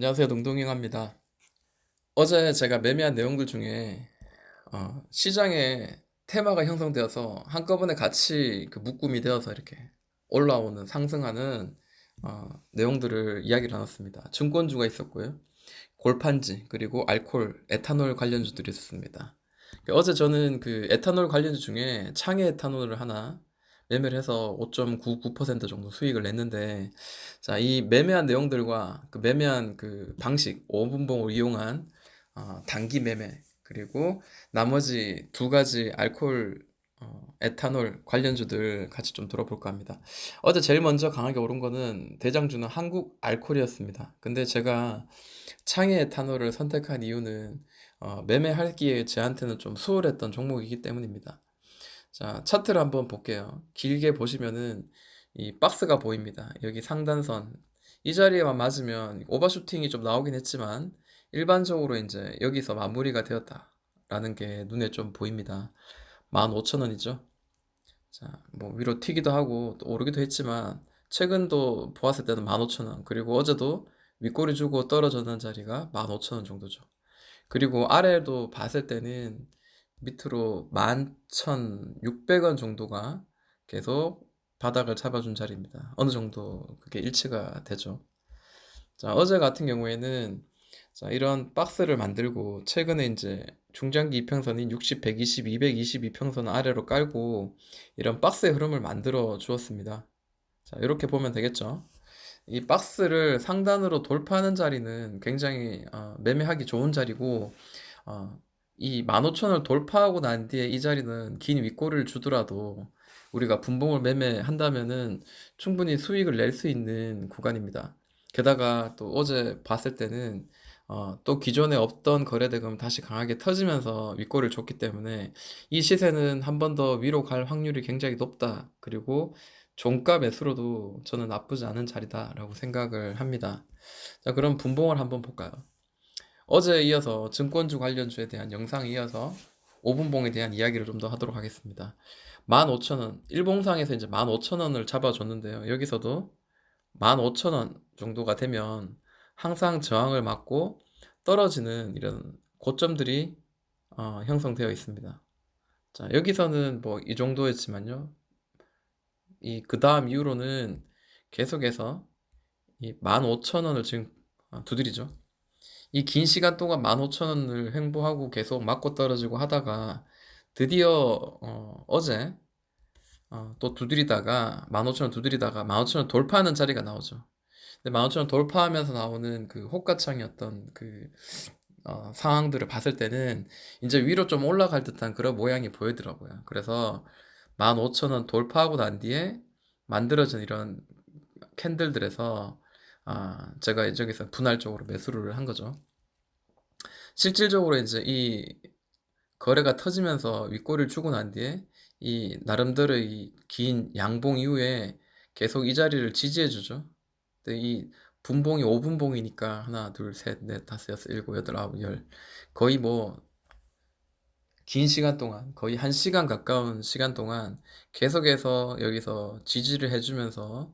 안녕하세요. 동동행합니다. 어제 제가 매매한 내용들 중에 어, 시장에 테마가 형성되어서 한꺼번에 같이 그 묶음이 되어서 이렇게 올라오는 상승하는 어, 내용들을 이야기를 나눴습니다. 증권주가 있었고요. 골판지 그리고 알콜, 에탄올 관련주들이 있었습니다. 어제 저는 그 에탄올 관련주 중에 창의 에탄올을 하나 매매를 해서 5.99% 정도 수익을 냈는데 자, 이 매매한 내용들과 그 매매한 그 방식, 5분봉을 이용한 어, 단기 매매 그리고 나머지 두 가지 알코올 어, 에탄올 관련주들 같이 좀 들어볼까 합니다. 어제 제일 먼저 강하게 오른 거는 대장주는 한국 알콜이었습니다. 근데 제가 창의 에탄올을 선택한 이유는 어, 매매하기에 저한테는 좀 수월했던 종목이기 때문입니다. 자, 차트를 한번 볼게요. 길게 보시면은 이 박스가 보입니다. 여기 상단선. 이 자리에만 맞으면 오버슈팅이 좀 나오긴 했지만 일반적으로 이제 여기서 마무리가 되었다라는 게 눈에 좀 보입니다. 15,000원이죠. 자, 뭐 위로 튀기도 하고 또 오르기도 했지만 최근도 보았을 때는 15,000원. 그리고 어제도 윗꼬리 주고 떨어졌는 자리가 15,000원 정도죠. 그리고 아래도 봤을 때는 밑으로 11,600원 정도가 계속 바닥을 잡아준 자리입니다. 어느 정도 그게 일치가 되죠. 자, 어제 같은 경우에는 자, 이런 박스를 만들고 최근에 이제 중장기 이평선인 60, 120, 220 이평선 아래로 깔고 이런 박스의 흐름을 만들어 주었습니다. 자, 이렇게 보면 되겠죠. 이 박스를 상단으로 돌파하는 자리는 굉장히 어, 매매하기 좋은 자리고 어, 이 15,000을 돌파하고 난 뒤에 이 자리는 긴 윗골을 주더라도 우리가 분봉을 매매한다면은 충분히 수익을 낼 수 있는 구간입니다. 게다가 또 어제 봤을 때는 어, 또 기존에 없던 거래대금 다시 강하게 터지면서 윗골을 줬기 때문에 이 시세는 한 번 더 위로 갈 확률이 굉장히 높다. 그리고 종가 매수로도 저는 나쁘지 않은 자리다라고 생각을 합니다. 자, 그럼 분봉을 한번 볼까요? 어제에 이어서 증권주 관련주에 대한 영상에 이어서 5분봉에 대한 이야기를 좀 더 하도록 하겠습니다. 15,000원, 일봉상에서 이제 15,000원을 잡아줬는데요. 여기서도 15,000원 정도가 되면 항상 저항을 맞고 떨어지는 이런 고점들이 어, 형성되어 있습니다. 자, 여기서는 뭐 이 정도였지만요. 이 그 다음 이후로는 계속해서 이 15,000원을 지금 어, 두드리죠. 이 긴 시간 동안 15,000원을 횡보하고 계속 맞고 떨어지고 하다가 드디어 어, 어제 어, 또 두드리다가 15,000원 두드리다가 15,000원 돌파하는 자리가 나오죠. 근데 15,000원 돌파하면서 나오는 그 호가창이었던 그 어, 상황들을 봤을 때는 이제 위로 좀 올라갈 듯한 그런 모양이 보이더라고요. 그래서 15,000원 돌파하고 난 뒤에 만들어진 이런 캔들들에서 아, 제가 저기서 분할적으로 매수를 한 거죠. 실질적으로 이제 이 거래가 터지면서 윗꼬리를 주고 난 뒤에 이 나름대로의 긴 양봉 이후에 계속 이 자리를 지지해 주죠. 근데 이 분봉이 5분봉이니까 하나, 둘, 셋, 넷, 다섯, 여섯, 일곱, 여덟, 아홉, 열 거의 뭐 긴 시간 동안 거의 한 시간 가까운 시간 동안 계속해서 여기서 지지를 해주면서 어,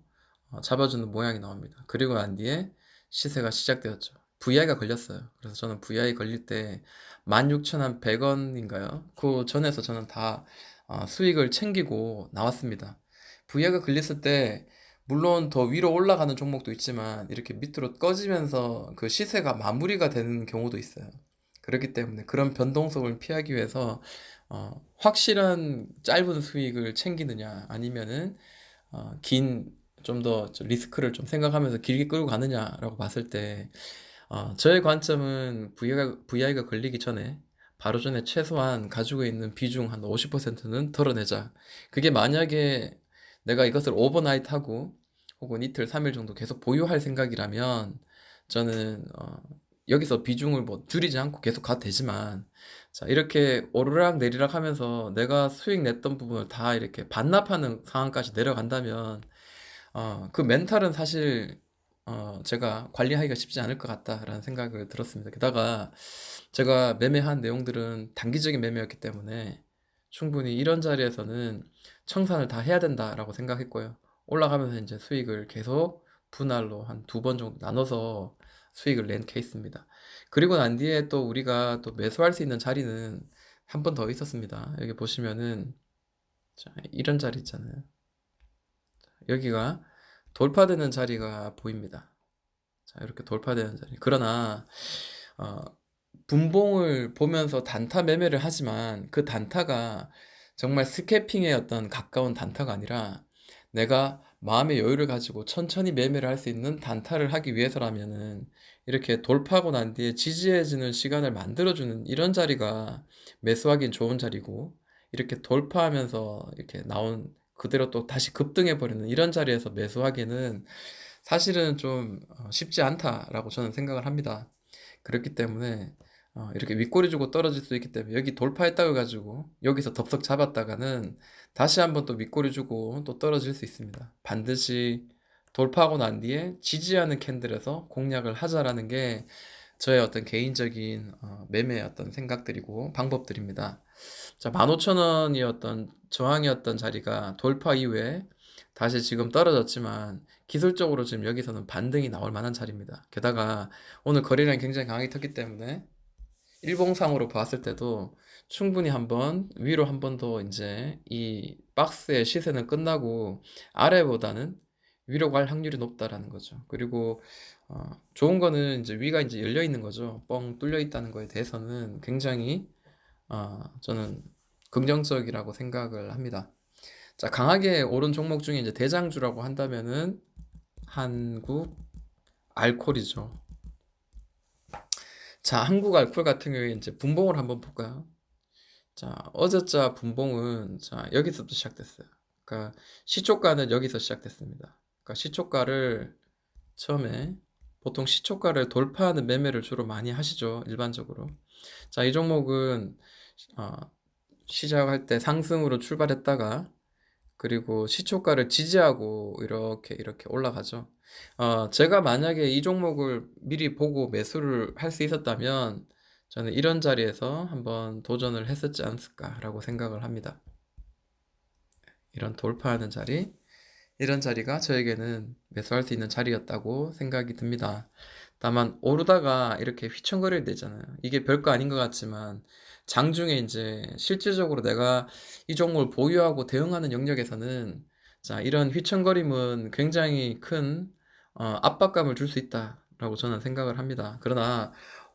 잡아주는 모양이 나옵니다. 그리고 난 뒤에 시세가 시작되었죠. VI가 걸렸어요. 그래서 저는 VI 걸릴 때 16,100원인가요? 그 전에서 저는 다 어, 수익을 챙기고 나왔습니다. VI가 걸렸을 때 물론 더 위로 올라가는 종목도 있지만 이렇게 밑으로 꺼지면서 그 시세가 마무리가 되는 경우도 있어요. 그렇기 때문에 그런 변동성을 피하기 위해서 어, 확실한 짧은 수익을 챙기느냐 아니면은 어, 긴 좀 더 리스크를 좀 생각하면서 길게 끌고 가느냐라고 봤을 때 어, 저의 관점은 VI가, VI가 걸리기 전에 바로 전에 최소한 가지고 있는 비중 한 50%는 덜어내자. 그게 만약에 내가 이것을 오버나이트 하고 혹은 이틀, 3일 정도 계속 보유할 생각이라면 저는 어, 여기서 비중을 뭐 줄이지 않고 계속 가도 되지만 자 이렇게 오르락 내리락 하면서 내가 수익 냈던 부분을 다 이렇게 반납하는 상황까지 내려간다면 어, 그 멘탈은 사실 어, 제가 관리하기가 쉽지 않을 것 같다라는 생각을 들었습니다. 게다가 제가 매매한 내용들은 단기적인 매매였기 때문에 충분히 이런 자리에서는 청산을 다 해야 된다라고 생각했고요. 올라가면서 이제 수익을 계속 분할로 한 두 번 정도 나눠서 수익을 낸 케이스입니다. 그리고 난 뒤에 또 우리가 또 매수할 수 있는 자리는 한 번 더 있었습니다. 여기 보시면은 자, 이런 자리 있잖아요. 여기가 돌파되는 자리가 보입니다. 자, 이렇게 돌파되는 자리. 그러나 어, 분봉을 보면서 단타 매매를 하지만 그 단타가 정말 스캐핑의 어떤 가까운 단타가 아니라 내가 마음의 여유를 가지고 천천히 매매를 할 수 있는 단타를 하기 위해서라면은 이렇게 돌파하고 난 뒤에 지지해지는 시간을 만들어주는 이런 자리가 매수하기엔 좋은 자리고 이렇게 돌파하면서 이렇게 나온 그대로 또 다시 급등해버리는 이런 자리에서 매수하기에는 사실은 좀 어, 쉽지 않다라고 저는 생각을 합니다. 그렇기 때문에 어, 이렇게 윗꼬리 주고 떨어질 수 있기 때문에 여기 돌파했다고 가지고 여기서 덥석 잡았다가는 다시 한번 또 윗꼬리 주고 또 떨어질 수 있습니다. 반드시 돌파하고 난 뒤에 지지하는 캔들에서 공략을 하자라는 게 저의 어떤 개인적인 어, 매매의 어떤 생각들이고 방법들입니다. 자, 15,000원이었던 저항이었던 자리가 돌파 이후에 다시 지금 떨어졌지만 기술적으로 지금 여기서는 반등이 나올 만한 자리입니다. 게다가 오늘 거래량이 굉장히 강하게 텄기 때문에 일봉상으로 봤을 때도 충분히 한번 위로 한 번 더 이제 이 박스의 시세는 끝나고 아래보다는 위로 갈 확률이 높다라는 거죠. 그리고 어, 좋은 거는 이제 위가 이제 열려 있는 거죠. 뻥 뚫려 있다는 거에 대해서는 굉장히 어, 저는 긍정적이라고 생각을 합니다. 자, 강하게 오른 종목 중에 이제 대장주라고 한다면은 한국 알콜이죠. 자, 한국 알콜 같은 경우에 이제 분봉을 한번 볼까요? 자, 어저자 분봉은 자, 여기서부터 시작됐어요. 그러니까 시초가는 여기서 시작됐습니다. 그러니까 시초가를 처음에 보통 시초가를 돌파하는 매매를 주로 많이 하시죠. 일반적으로. 자, 이 종목은 어, 시작할 때 상승으로 출발했다가 그리고 시초가를 지지하고 이렇게 이렇게 올라가죠. 어, 제가 만약에 이 종목을 미리 보고 매수를 할 수 있었다면 저는 이런 자리에서 한번 도전을 했었지 않을까라고 생각을 합니다. 이런 돌파하는 자리, 이런 자리가 저에게는 매수할 수 있는 자리였다고 생각이 듭니다. 다만 오르다가 이렇게 휘청거릴 때잖아요. 이게 별거 아닌 것 같지만 장중에 이제 실질적으로 내가 이 종목을 보유하고 대응하는 영역에서는 자, 이런 휘청거림은 굉장히 큰 어, 압박감을 줄 수 있다라고 저는 생각을 합니다. 그러나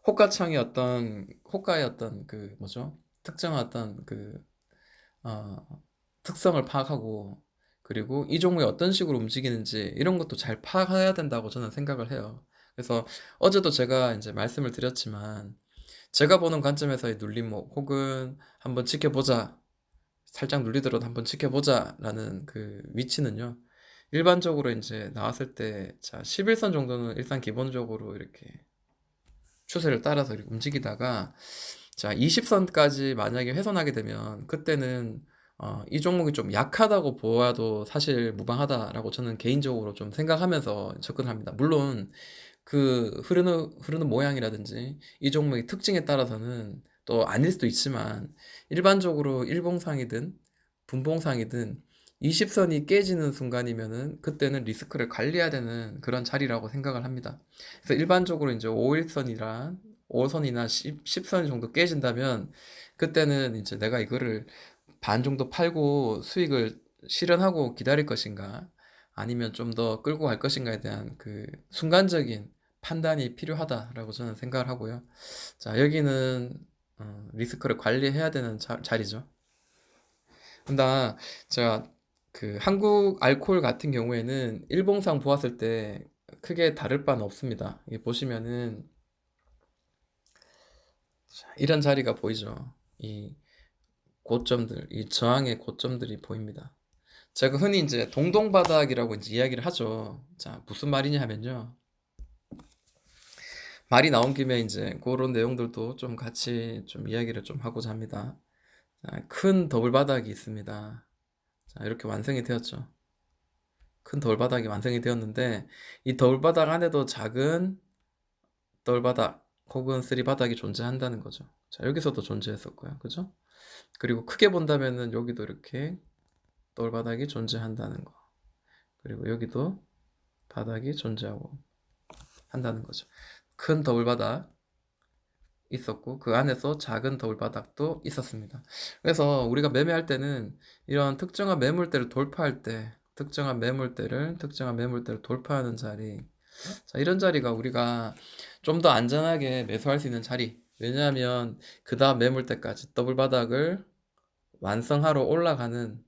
호가창의 어떤 호가의 어떤 그 뭐죠? 특정한 어떤 그 어, 특성을 파악하고 그리고 이 종목이 어떤 식으로 움직이는지 이런 것도 잘 파악해야 된다고 저는 생각을 해요. 그래서 어제도 제가 이제 말씀을 드렸지만 제가 보는 관점에서의 눌림목 혹은 한번 지켜보자 살짝 눌리더라도 한번 지켜보자 라는 그 위치는요. 일반적으로 이제 나왔을 때, 자, 11선 정도는 일단 기본적으로 이렇게 추세를 따라서 이렇게 움직이다가, 자, 20선까지 만약에 훼손하게 되면, 그때는, 어, 이 종목이 좀 약하다고 보아도 사실 무방하다라고 저는 개인적으로 좀 생각하면서 접근합니다. 물론, 그 흐르는, 흐르는 모양이라든지, 이 종목의 특징에 따라서는 또 아닐 수도 있지만, 일반적으로 일봉상이든, 분봉상이든, 20선이 깨지는 순간이면은 그때는 리스크를 관리해야 되는 그런 자리라고 생각을 합니다. 그래서 일반적으로 이제 5일선이랑 5선이나 10, 10선 정도 깨진다면 그때는 이제 내가 이거를 반 정도 팔고 수익을 실현하고 기다릴 것인가 아니면 좀 더 끌고 갈 것인가에 대한 그 순간적인 판단이 필요하다라고 저는 생각을 하고요. 자, 여기는 어, 리스크를 관리해야 되는 자, 자리죠. 근데 제가 그 한국 알코올 같은 경우에는 일봉상 보았을 때 크게 다를 바는 없습니다. 이 보시면은 자, 이런 자리가 보이죠. 이 고점들, 이 저항의 고점들이 보입니다. 제가 흔히 이제 동동바닥이라고 이제 이야기를 하죠. 자, 무슨 말이냐 하면요. 말이 나온 김에 이제 그런 내용들도 좀 같이 좀 이야기를 좀 하고자 합니다. 자, 큰 더블 바닥이 있습니다. 자, 이렇게 완성이 되었죠. 큰 돌바닥이 완성이 되었는데 이 돌바닥 안에도 작은 돌바닥 혹은 쓰리바닥이 존재한다는 거죠. 자, 여기서도 존재했었고요. 그죠? 그리고 크게 본다면은 여기도 이렇게 돌바닥이 존재한다는 거. 그리고 여기도 바닥이 존재하고 한다는 거죠. 큰 더블바닥 있었고 그 안에서 작은 더블바닥도 있었습니다. 그래서 우리가 매매할 때는 이런 특정한 매물대를 돌파할 때 특정한 매물대를 특정한 매물대를 돌파하는 자리 자, 이런 자리가 우리가 좀 더 안전하게 매수할 수 있는 자리 왜냐하면 그 다음 매물대까지 더블 바닥을 완성하러 올라가는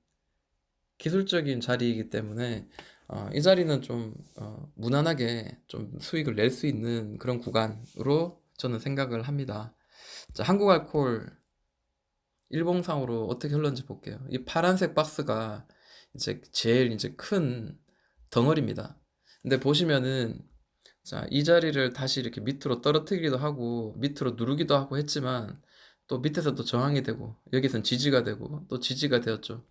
기술적인 자리이기 때문에 어, 이 자리는 좀 어, 무난하게 좀 수익을 낼 수 있는 그런 구간으로 저는 생각을 합니다. 자, 한국알콜 일봉상으로 어떻게 흘렀는지 볼게요. 이 파란색 박스가 이제 제일 이제 큰 덩어리입니다. 근데 보시면은 자, 이 자리를 다시 이렇게 밑으로 떨어뜨리기도 하고 밑으로 누르기도 하고 했지만 또 밑에서 또 저항이 되고 여기선 지지가 되고 또 지지가 되었죠.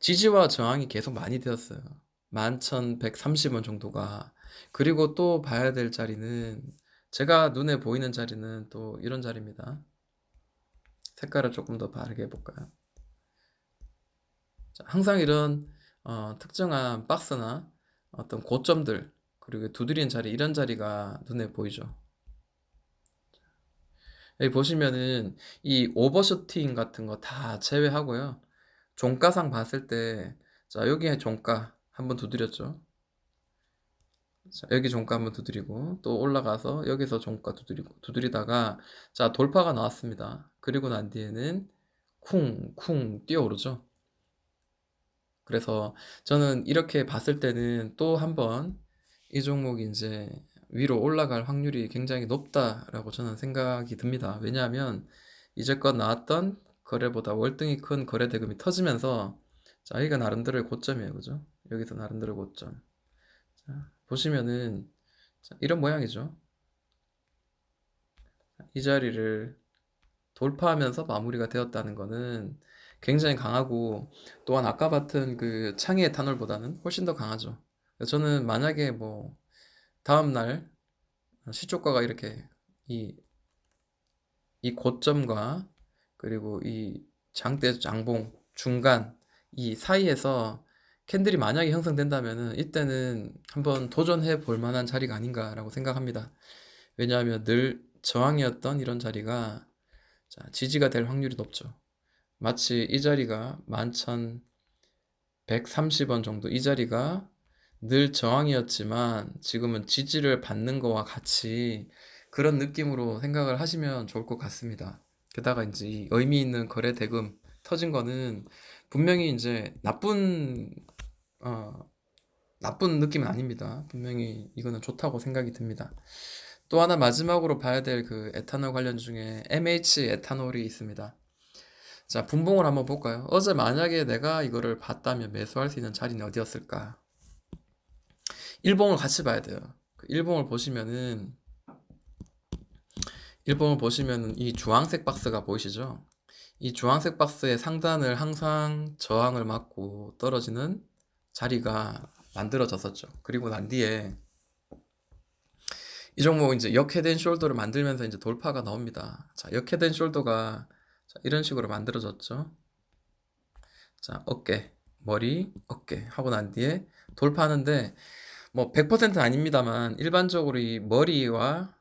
지지와 저항이 계속 많이 되었어요. 11,130원 정도가. 그리고 또 봐야 될 자리는 제가 눈에 보이는 자리는 또 이런 자리입니다. 색깔을 조금 더 바르게 해볼까요? 자, 항상 이런 어, 특정한 박스나 어떤 고점들 그리고 두드리는 자리 이런 자리가 눈에 보이죠. 여기 보시면은 이 오버슈팅 같은 거 다 제외하고요. 종가상 봤을 때, 자, 여기에 종가 한번 두드렸죠. 자, 여기 종가 한번 두드리고, 또 올라가서 여기서 종가 두드리고, 두드리다가, 자, 돌파가 나왔습니다. 그리고 난 뒤에는 쿵, 쿵 뛰어오르죠. 그래서 저는 이렇게 봤을 때는 또 한번 이 종목이 이제 위로 올라갈 확률이 굉장히 높다라고 저는 생각이 듭니다. 왜냐하면 이제껏 나왔던 거래보다 월등히 큰 거래 대금이 터지면서 자, 여기가 나름대로의 고점이에요. 그죠? 여기서 나름대로 고점. 자, 보시면은 자, 이런 모양이죠. 이 자리를 돌파하면서 마무리가 되었다는 것은 굉장히 강하고 또한 아까 봤던 그 창의 에탄올보다는 훨씬 더 강하죠. 저는 만약에 뭐 다음 날 시초가가 이렇게 이, 이 고점과 그리고 이 장대 장봉 중간 이 사이에서 캔들이 만약에 형성된다면은 이때는 한번 도전해 볼 만한 자리가 아닌가라고 생각합니다. 왜냐하면 늘 저항이었던 이런 자리가 자, 지지가 될 확률이 높죠. 마치 이 자리가 11,130원 정도 이 자리가 늘 저항이었지만 지금은 지지를 받는 거와 같이 그런 느낌으로 생각을 하시면 좋을 것 같습니다. 게다가 이제 이 의미 있는 거래 대금 터진 거는 분명히 이제 나쁜 어 나쁜 느낌은 아닙니다. 분명히 이거는 좋다고 생각이 듭니다. 또 하나 마지막으로 봐야 될 그 에탄올 관련 중에 MH 에탄올이 있습니다. 자, 분봉을 한번 볼까요? 어제 만약에 내가 이거를 봤다면 매수할 수 있는 자리는 어디였을까? 일봉을 같이 봐야 돼요. 그 일봉을 보시면은 일봉을 보시면은 이 주황색 박스가 보이시죠? 이 주황색 박스의 상단을 항상 저항을 맞고 떨어지는 자리가 만들어졌었죠. 그리고 난 뒤에 이 종목 이제 역헤드앤 숄더를 만들면서 이제 돌파가 나옵니다. 자, 역헤드앤 숄더가 자, 이런 식으로 만들어졌죠. 자, 어깨, 머리, 어깨 하고 난 뒤에 돌파하는데 뭐 100%는 아닙니다만 일반적으로 이 머리와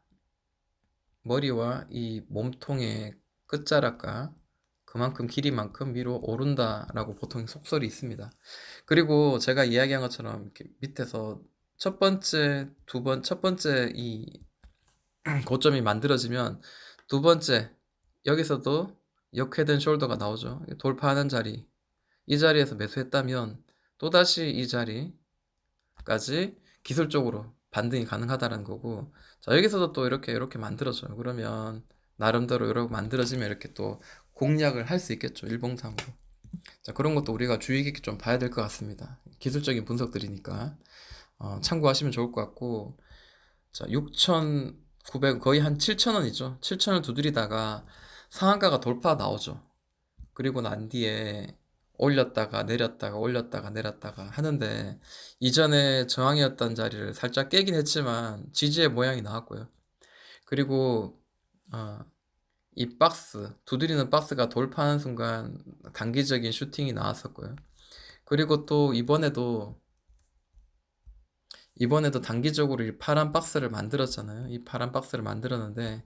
머리와 이 몸통의 끝자락과 그만큼 길이만큼 위로 오른다라고 보통 속설이 있습니다. 그리고 제가 이야기한 것처럼 이렇게 밑에서 첫 번째, 두 번, 첫 번째 이 고점이 만들어지면 두 번째 여기서도 역회된 숄더가 나오죠. 돌파하는 자리. 이 자리에서 매수했다면 또다시 이 자리 까지 기술적으로 반등이 가능하다는 거고 자 여기서도 또 이렇게 이렇게 만들어져요. 그러면 나름대로 이렇게 만들어지면 이렇게 또 공략을 할 수 있겠죠. 일봉상으로. 자 그런 것도 우리가 주의 깊게 좀 봐야 될 것 같습니다. 기술적인 분석들이니까 어, 참고하시면 좋을 것 같고 자 6,900 거의 한 7,000원이죠. 7,000원 두드리다가 상한가가 돌파 나오죠. 그리고 난 뒤에 올렸다가 내렸다가 올렸다가 내렸다가 하는데 이전에 저항이었던 자리를 살짝 깨긴 했지만 지지의 모양이 나왔고요. 그리고 어, 이 박스 두드리는 박스가 돌파하는 순간 단기적인 슈팅이 나왔었고요. 그리고 또 이번에도 이번에도 단기적으로 이 파란 박스를 만들었잖아요. 이 파란 박스를 만들었는데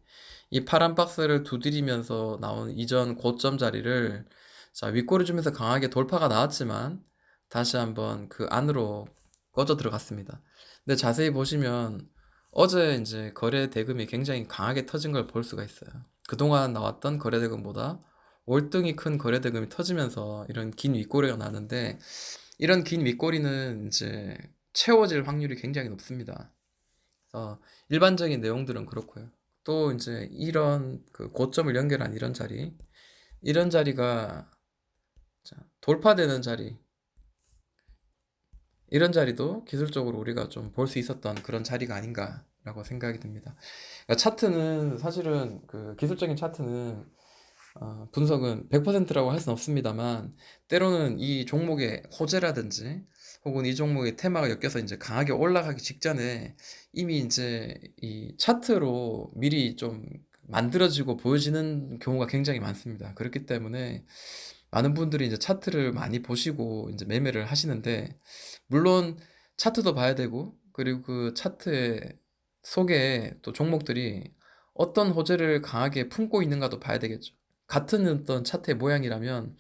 이 파란 박스를 두드리면서 나온 이전 고점 자리를 자, 윗꼬리 주면서 강하게 돌파가 나왔지만 다시 한번 그 안으로 꺼져 들어갔습니다. 근데 자세히 보시면 어제 이제 거래 대금이 굉장히 강하게 터진 걸 볼 수가 있어요. 그동안 나왔던 거래 대금보다 월등히 큰 거래 대금이 터지면서 이런 긴 윗꼬리가 나는데 이런 긴 윗꼬리는 이제 채워질 확률이 굉장히 높습니다. 그래서 일반적인 내용들은 그렇고요. 또 이제 이런 그 고점을 연결한 이런 자리, 이런 자리가 자, 돌파되는 자리, 이런 자리도 기술적으로 우리가 좀 볼 수 있었던 그런 자리가 아닌가라고 생각이 듭니다. 그러니까 차트는 사실은 그 기술적인 차트는 어, 분석은 100%라고 할 수는 없습니다만 때로는 이 종목의 호재라든지 혹은 이 종목의 테마가 엮여서 이제 강하게 올라가기 직전에 이미 이제 이 차트로 미리 좀 만들어지고 보여지는 경우가 굉장히 많습니다. 그렇기 때문에 많은 분들이 이제 차트를 많이 보시고 이제 매매를 하시는데 물론 차트도 봐야 되고 그리고 그 차트의 속에 또 종목들이 어떤 호재를 강하게 품고 있는가도 봐야 되겠죠. 같은 어떤 차트의 모양이라면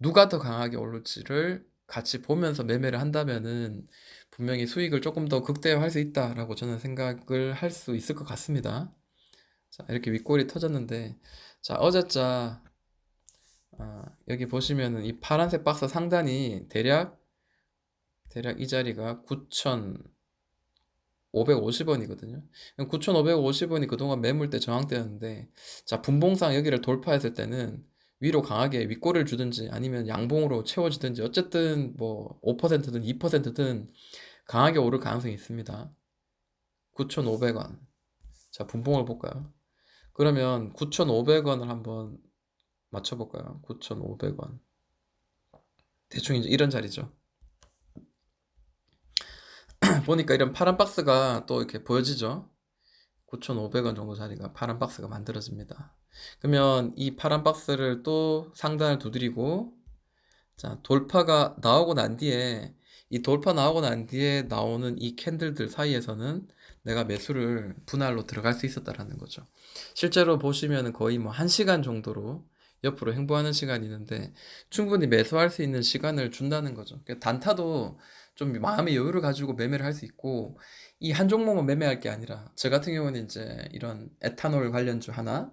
누가 더 강하게 오를지를 같이 보면서 매매를 한다면은 분명히 수익을 조금 더 극대화할 수 있다라고 저는 생각을 할 수 있을 것 같습니다. 자, 이렇게 윗골이 터졌는데, 자, 어제자, 아, 여기 보시면은 이 파란색 박스 상단이 대략, 대략 이 자리가 9,550원이거든요. 9,550원이 그동안 매물대 저항대였는데, 자, 분봉상 여기를 돌파했을 때는 위로 강하게 윗골을 주든지 아니면 양봉으로 채워지든지 어쨌든 뭐 5%든 2%든 강하게 오를 가능성이 있습니다. 9,500원. 자, 분봉을 볼까요? 그러면 9,500원을 한번 맞춰볼까요? 9,500원. 대충 이제 이런 자리죠. 보니까 이런 파란 박스가 또 이렇게 보여지죠? 9,500원 정도 자리가 파란 박스가 만들어집니다. 그러면 이 파란 박스를 또 상단을 두드리고 자, 돌파가 나오고 난 뒤에 이 돌파 나오고 난 뒤에 나오는 이 캔들들 사이에서는 내가 매수를 분할로 들어갈 수 있었다라는 거죠. 실제로 보시면 거의 뭐 1시간 정도로 옆으로 행보하는 시간이 있는데 충분히 매수할 수 있는 시간을 준다는 거죠. 그러니까 단타도 좀 마음의 여유를 가지고 매매를 할 수 있고 이 한 종목만 매매할 게 아니라 저 같은 경우는 이제 이런 에탄올 관련주 하나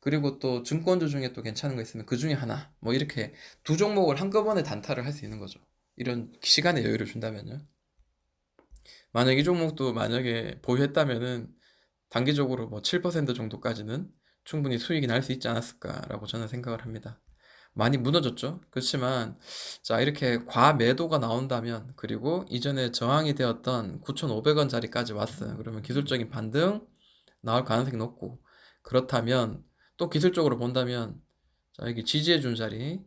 그리고 또 증권주 중에 또 괜찮은 거 있으면 그 중에 하나 뭐 이렇게 두 종목을 한꺼번에 단타를 할 수 있는 거죠. 이런 시간의 여유를 준다면요. 만약 이 종목도 만약에 보유했다면은 단기적으로 뭐 7% 정도까지는 충분히 수익이 날 수 있지 않았을까라고 저는 생각을 합니다. 많이 무너졌죠. 그렇지만 자 이렇게 과매도가 나온다면 그리고 이전에 저항이 되었던 9,500원짜리까지 왔어요. 그러면 기술적인 반등 나올 가능성이 높고 그렇다면 또 기술적으로 본다면 자 여기 지지해 준 자리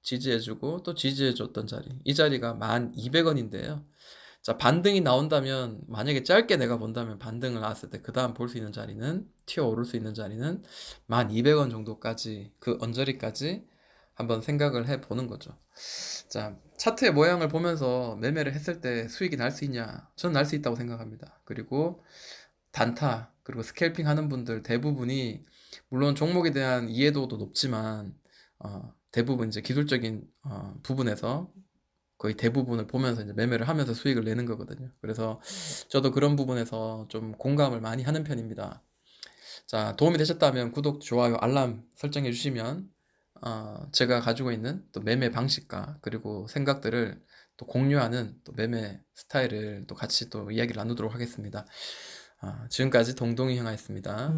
지지해 주고 또 지지해 줬던 자리 이 자리가 1,200원인데요. 자 반등이 나온다면 만약에 짧게 내가 본다면 반등을 나왔을 때 그 다음 볼 수 있는 자리는 튀어 오를 수 있는 자리는 1,200원 정도까지 그 언저리까지 한번 생각을 해 보는 거죠. 자, 차트의 모양을 보면서 매매를 했을 때 수익이 날 수 있냐? 저는 날 수 있다고 생각합니다. 그리고 단타, 그리고 스캘핑 하는 분들 대부분이 물론 종목에 대한 이해도도 높지만 어, 대부분 이제 기술적인 어, 부분에서 거의 대부분을 보면서 이제 매매를 하면서 수익을 내는 거거든요. 그래서 저도 그런 부분에서 좀 공감을 많이 하는 편입니다. 자, 도움이 되셨다면 구독, 좋아요, 알람 설정해 주시면 어, 제가 가지고 있는 또 매매 방식과 그리고 생각들을 또 공유하는 또 매매 스타일을 또 같이 또 이야기를 나누도록 하겠습니다. 아, 지금까지 동동이 형아였습니다.